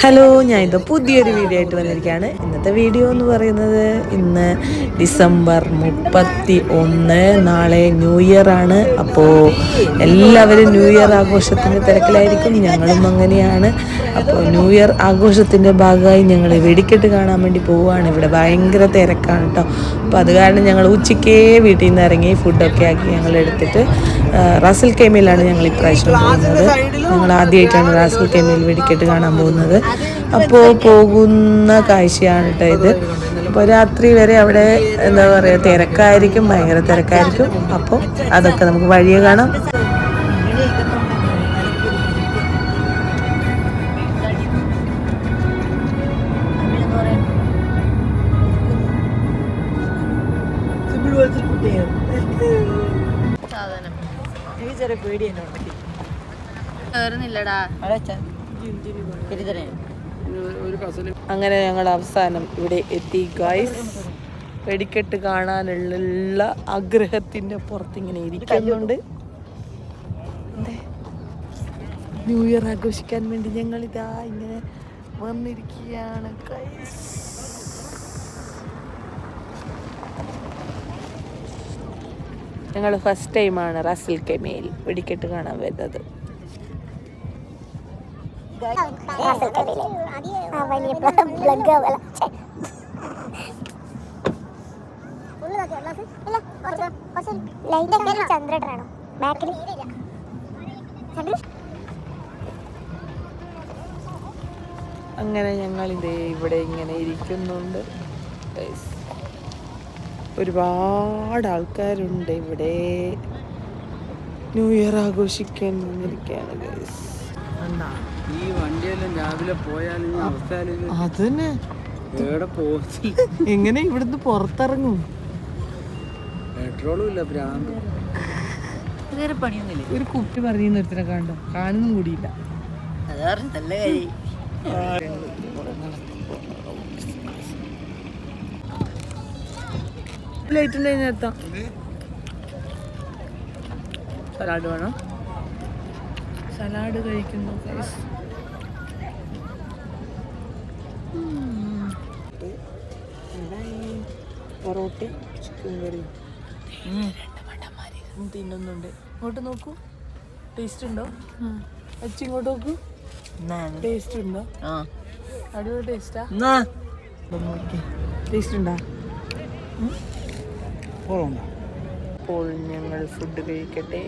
Hello ഞാൻ ഇത് പുതിയൊരു വീഡിയോ ആയിട്ട് വന്നിരിക്കുകയാണ്. ഇന്നത്തെ വീഡിയോ എന്ന് പറയുന്നത് ഇന്ന് ഡിസംബർ മുപ്പത്തി ഒന്ന് നാളെ ന്യൂ ഇയർ ആണ്. അപ്പോൾ എല്ലാവരും ന്യൂ ഇയർ ആഘോഷത്തിന്റെ തിരക്കിലായിരിക്കും. ഞങ്ങളും അങ്ങനെയാണ്. അപ്പോൾ ന്യൂ ഇയർ ആഘോഷത്തിന്റെ ഭാഗമായി ഞങ്ങൾ വെടിക്കെട്ട് കാണാൻ വേണ്ടി പോവുകയാണ്. ഇവിടെ ഭയങ്കര തിരക്കാണ് കേട്ടോ അപ്പോൾ അത് കാരണം ഞങ്ങൾ ഉച്ചയ്ക്കേ വീട്ടിൽ നിന്ന് ഇറങ്ങി ഫുഡൊക്കെ ആക്കി ഞങ്ങൾ എടുത്തിട്ട് റാസൽ കെമിയിലാണ് ഞങ്ങൾ ഇപ്രാവശ്യം പോകുന്നത്. ഞങ്ങൾ ആദ്യമായിട്ടാണ് റാസൽ കെമിയിൽ വെടിക്കെട്ട് കാണാൻ പോകുന്നത്. അപ്പോൾ പോകുന്ന കാഴ്ചയാണ് കേട്ടോ ഇത്. അപ്പോൾ രാത്രി വരെ അവിടെ എന്താ പറയുക തിരക്കായിരിക്കും ഭയങ്കര തിരക്കായിരിക്കും. അപ്പോൾ അതൊക്കെ നമുക്ക് വഴിയെ കാണാം. സാധനം ചെറിയ പേടി കേറുന്നില്ലടാ. അങ്ങനെ ഞങ്ങൾ അവസാനം ഇവിടെ എത്തി ഗൈസ് വെടിക്കെട്ട് കാണാനുള്ള ആഗ്രഹത്തിന്റെ പുറത്ത് ഇങ്ങനെ ഇരിക്കുന്നുണ്ട്? ന്യൂ ഇയർ ആഘോഷിക്കാൻ വേണ്ടി ഞങ്ങൾ ഇതാ ഇങ്ങനെ വന്നിരിക്കുകയാണ് ഗൈസ് ഞങ്ങൾ ഫസ്റ്റ് ടൈമാണ് റസൽ കെമയിൽ വെടിക്കെട്ട് കാണാൻ വരുന്നത് അങ്ങനെ ഞങ്ങൾ ഇതേ ഇവിടെ ഇങ്ങനെ ഇരിക്കുന്നുണ്ട്. ഒരുപാട് ആൾക്കാരുണ്ട് ഇവിടെ. ന്യൂ ഇയർ ആഘോഷിക്കാൻ വന്നിരിക്കുകയാണ് ഗൈസ് ഈ വണ്ടിയെല്ലാം രാവിലെ പോയാലും അതന്നെ. എങ്ങനെ ഇവിടുന്ന് പുറത്തിറങ്ങും? പെട്രോളും ഇല്ല ഭ്രാന്ത്. വേറെ പണിയൊന്നുമില്ല? ഒരു കുപ്പി പറഞ്ഞു ഒരുത്തിനെ കണ്ടോ. കാണുന്നും കൂടിയില്ല. അതാണ് നല്ല കാര്യം. ലൈറ്റ് ഉണ്ടായി എത്താം. സലാഡ് വേണം? സലാഡ് കഴിക്കുന്നു. എന്തായി? പൊറോട്ടയും ചിക്കൻ കറിയും തിന്നുന്നുണ്ട്. ഇങ്ങോട്ട് നോക്കൂ. ടേസ്റ്റ് ഉണ്ടോ? അച്ഛൻ ഇങ്ങോട്ട് നോക്കൂ. ടേസ്റ്റ് ഉണ്ടോ? അടിപൊളി ടേസ്റ്റാ ടേസ്റ്റ് ഉണ്ടോ? പോകണ്ട അപ്പോൾ ഞങ്ങൾ ഫുഡ് കഴിക്കട്ടെ.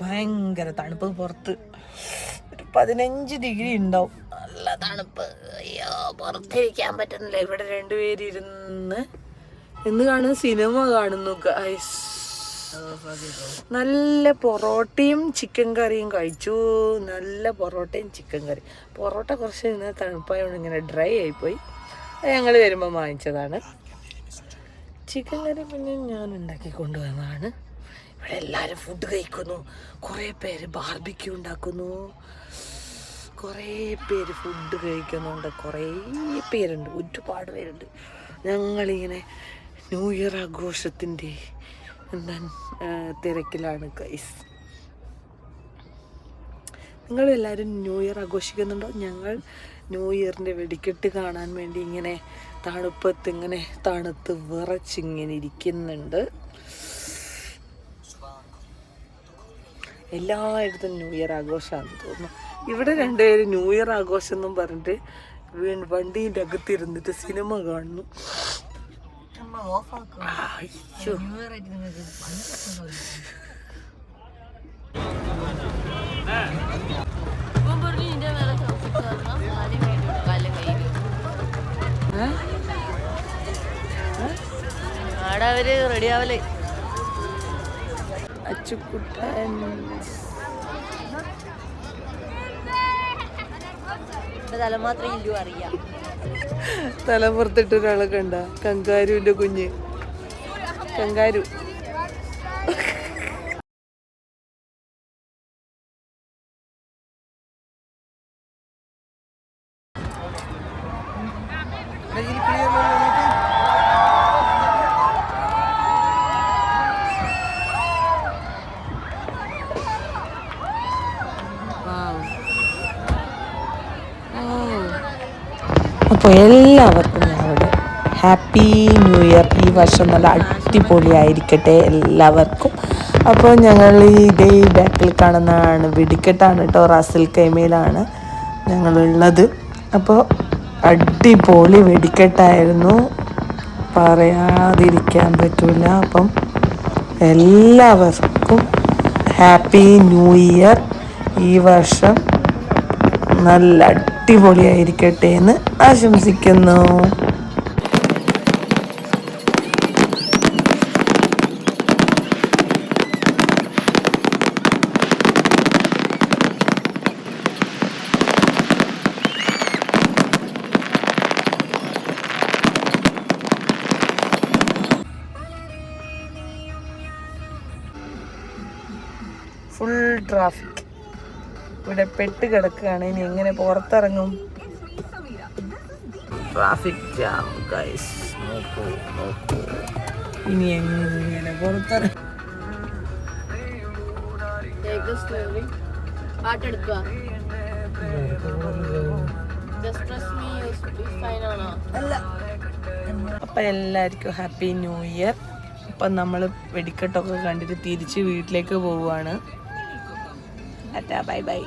ഭയങ്കര തണുപ്പ് പുറത്ത്. ഒരു പതിനഞ്ച് ഡിഗ്രി ഉണ്ടാവും. നല്ല തണുപ്പ്. അയ്യോ പുറത്തിരിക്കാൻ പറ്റുന്നില്ല. ഇവിടെ രണ്ടുപേര് ഇരുന്ന് എന്ന് കാണുന്നു സിനിമ കാണുന്നു. നല്ല പൊറോട്ടയും ചിക്കൻ കറിയും കഴിച്ചു. നല്ല പൊറോട്ടയും ചിക്കൻ കറി പൊറോട്ട കുറച്ച് ഇങ്ങനെ തണുപ്പായതുകൊണ്ട് ഇങ്ങനെ ഡ്രൈ ആയിപ്പോയി. ഞങ്ങൾ വരുമ്പോൾ വാങ്ങിച്ചതാണ്. ചിക്കൻ കറി പിന്നെ ഞാൻ ഉണ്ടാക്കി കൊണ്ടുവന്നതാണ്. ഇവിടെ എല്ലാവരും ഫുഡ് കഴിക്കുന്നു. കുറേ പേര് ബാർബിക്യൂ ഉണ്ടാക്കുന്നു. കുറേ പേര് ഫുഡ് കഴിക്കുന്നുണ്ട്. കുറേ പേരുണ്ട്. ഒരുപാട് പേരുണ്ട്. ഞങ്ങളിങ്ങനെ ന്യൂ ഇയർ ആഘോഷത്തിന്റെ എന്താ തിരക്കിലാണ് ഗൈസ് നിങ്ങളെല്ലാവരും ന്യൂ ഇയർ ആഘോഷിക്കുന്നുണ്ടോ? ഞങ്ങൾ ന്യൂ ഇയറിന്റെ വെടിക്കെട്ട് കാണാൻ വേണ്ടി ഇങ്ങനെ തണുപ്പത്ത് ഇങ്ങനെ തണുത്ത് വിറച്ചിങ്ങനെ ഇരിക്കുന്നുണ്ട്. എല്ലായിടത്തും ന്യൂ ഇയർ ആഘോഷമാണെന്ന് തോന്നുന്നു. ഇവിടെ രണ്ടുപേരും ന്യൂ ഇയർ ആഘോഷം എന്നും പറഞ്ഞിട്ട് വീണ്ടും വണ്ടീന്റെ അകത്തിരുന്നിട്ട് സിനിമ കാണുന്നു. അയ്യോ. ആടെ അവർ റെഡി ആവലേ. അച്ചുക്കുട്ടൻ. തലമാത്രം ഇല്ലു അറിയാം. തലപ്പുറത്തിട്ട് ഒരാളെ കണ്ട. കങ്കാരുവിന്റെ കുഞ്ഞ്. കങ്കാരു. അപ്പോൾ എല്ലാവർക്കും ഞങ്ങളുടെ ഹാപ്പി ന്യൂ ഇയർ. ഈ വർഷം നല്ല അടിപൊളിയായിരിക്കട്ടെ എല്ലാവർക്കും. അപ്പോൾ ഞങ്ങൾ ഈ ഇതേ ബാക്കിൽ കാണുന്നതാണ് വെടിക്കെട്ടാണ് കേട്ടോ റാസിൽ കൈമയിലാണ് ഞങ്ങളുള്ളത്. അപ്പോൾ അടിപൊളി വെടിക്കെട്ടായിരുന്നു. പറയാതിരിക്കാൻ പറ്റില്ല അപ്പം എല്ലാവർക്കും ഹാപ്പി ന്യൂ ഇയർ. ഈ വർഷം നല്ല അടിപൊളിയായിരിക്കട്ടെ എന്ന് ആശംസിക്കുന്നു. ഫുൾ ട്രാഫിക് ഇവിടെ പെട്ട് കിടക്കുകയാണ്. ഇനി എങ്ങനെ പുറത്തിറങ്ങും? ട്രാഫിക് ജാം ഗൈസ് നോക്കൂ നോക്കൂ. ഇനി എങ്ങനെ പുറത്തിറങ്ങും? അപ്പം എല്ലാവർക്കും ഹാപ്പി ന്യൂ ഇയർ അപ്പം നമ്മൾ വെടിക്കെട്ടൊക്കെ കണ്ടിട്ട് തിരിച്ച് വീട്ടിലേക്ക് പോവുകയാണ്. അറ്റാ ബൈ ബൈ